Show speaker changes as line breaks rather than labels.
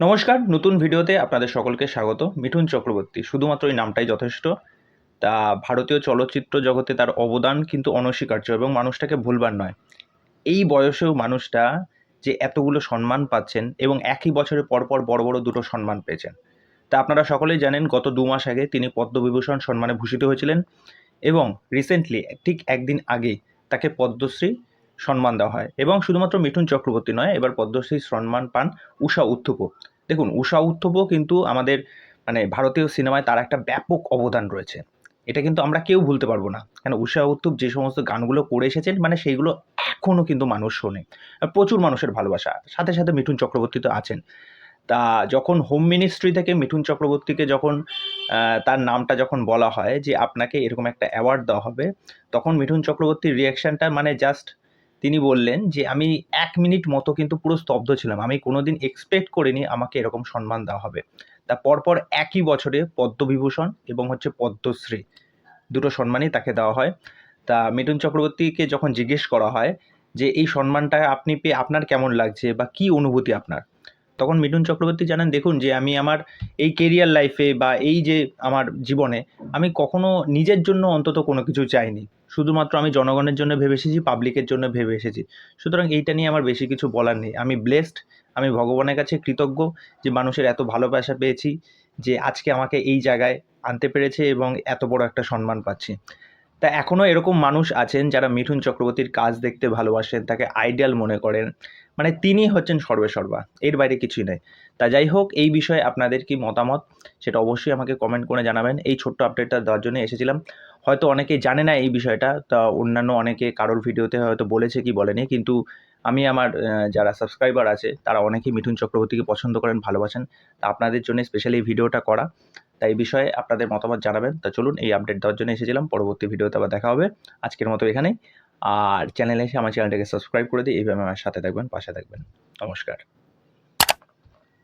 নমস্কার, নতুন ভিডিওতে আপনাদের সকলকে স্বাগত। মিঠুন চক্রবর্তী, শুধুমাত্র এই নামটাই যথেষ্ট। তা ভারতীয় চলচ্চিত্র জগতে তার অবদান কিন্তু অনস্বীকার্য এবং মানুষটাকে ভুলবার নয়। এই বয়সেও মানুষটা যে এতগুলো সম্মান পাচ্ছেন এবং একই বছরে পরপর বড় বড় দুটো সম্মান পেয়েছেন। তা আপনারা সকলেই জানেন, গত দু মাস আগে তিনি পদ্মবিভূষণ সম্মানে ভূষিত হয়েছিলেন এবং রিসেন্টলি ঠিক একদিন আগে তাকে পদ্মশ্রী সম্মান দেওয়া হয়। এবং শুধুমাত্র মিঠুন চক্রবর্তী নয়, এবার পদ্মশ্রী সম্মান পান উষা উত্থুপ দেখুন, উষা উত্থুপও কিন্তু আমাদের মানে ভারতীয় সিনেমায় তার একটা ব্যাপক অবদান রয়েছে। এটা কিন্তু আমরা কেউ ভুলতে পারব না। কেন, উষা উত্থুপ যে সমস্ত গানগুলো করে এসেছেন মানে সেইগুলো এখনও কিন্তু মানুষ শোনে। প্রচুর মানুষের ভালোবাসা। সাথে সাথে মিঠুন চক্রবর্তী তো আছেন। তা যখন হোম মিনিস্ট্রি থেকে মিঠুন চক্রবর্তীকে যখন তার নামটা যখন বলা হয় যে, আপনাকে এরকম একটা অ্যাওয়ার্ড দেওয়া হবে, তখন মিঠুন চক্রবর্তীর রিয়াকশনটা মানে জাস্ট তিনি বললেন যে, আমি এক মিনিট মতো কিন্তু পুরো স্তব্ধ ছিলাম। আমি কোনো দিন এক্সপেক্ট করিনি আমাকে এরকম সম্মান দেওয়া হবে। তা পরপর একই বছরে পদ্মবিভূষণ এবং হচ্ছে পদ্মশ্রী দুটো সম্মানই তাকে দেওয়া হয়। তা মিটুন চক্রবর্তীকে যখন জিজ্ঞেস করা হয় যে, এই সম্মানটা আপনি পেয়ে আপনার কেমন লাগছে বা কি অনুভূতি আপনার? তখন মিঠুন চক্রবর্তী জানান, দেখুন যে আমি আমার এই কেরিয়ার লাইফে বা এই যে আমার জীবনে, আমি কখনো নিজের জন্য অন্তত কোনো কিছু চাইনি। শুধুমাত্র আমি জনগণের জন্য ভেবে এসেছি পাবলিকের জন্য ভেবে এসেছি। সুতরাং এইটা নিয়ে আমার বেশি কিছু বলার নেই। আমি ব্লেসড আমি ভগবানের কাছে কৃতজ্ঞ যে মানুষের এত ভালোবাসা পেয়েছি, যে আজকে আমাকে এই জায়গায় আনতে পেরেছে এবং এত বড় একটা সম্মান পাচ্ছি। তা এখনও এরকম মানুষ আছেন যারা মিঠুন চক্রবর্তীর কাজ দেখতে ভালোবাসেন, তাকে আইডিয়াল মনে করেন। মানে তিনি হচ্ছেন সর্বেসর্বা, এর বাইরে কিছুই নয় তা যাই হোক, এই বিষয়ে আপনাদের কি মতামত, সেটা অবশ্যই আমাকে কমেন্ট করে জানাবেন। এই ছোট্ট আপডেটটা দেওয়ার জন্য এসেছিলাম। হয়তো অনেকে জানে না এই বিষয়টা, তা অন্যান্য অনেকে কারোর ভিডিওতে হয়তো বলেছে কি বলেনি, কিন্তু আমি আমার যারা সাবস্ক্রাইবার আছে, তারা অনেকেই মিঠুন চক্রবর্তীকে পছন্দ করেন, ভালোবাসেন। তা আপনাদের জন্য স্পেশালি এই ভিডিওটা করা। তাই এই বিষয়ে আপনাদের মতামত জানাবেন। তা চলুন, এই আপডেট দেওয়ার জন্য এসেছিলাম। পরবর্তী ভিডিওতে আবার দেখা হবে। আজকের মতো এখানেই। আর চ্যানেলে এসে আমার চ্যানেলটাকে সাবস্ক্রাইব করে দিই। এইভাবে আমার সাথে থাকবেন, পাশে থাকবেন। নমস্কার।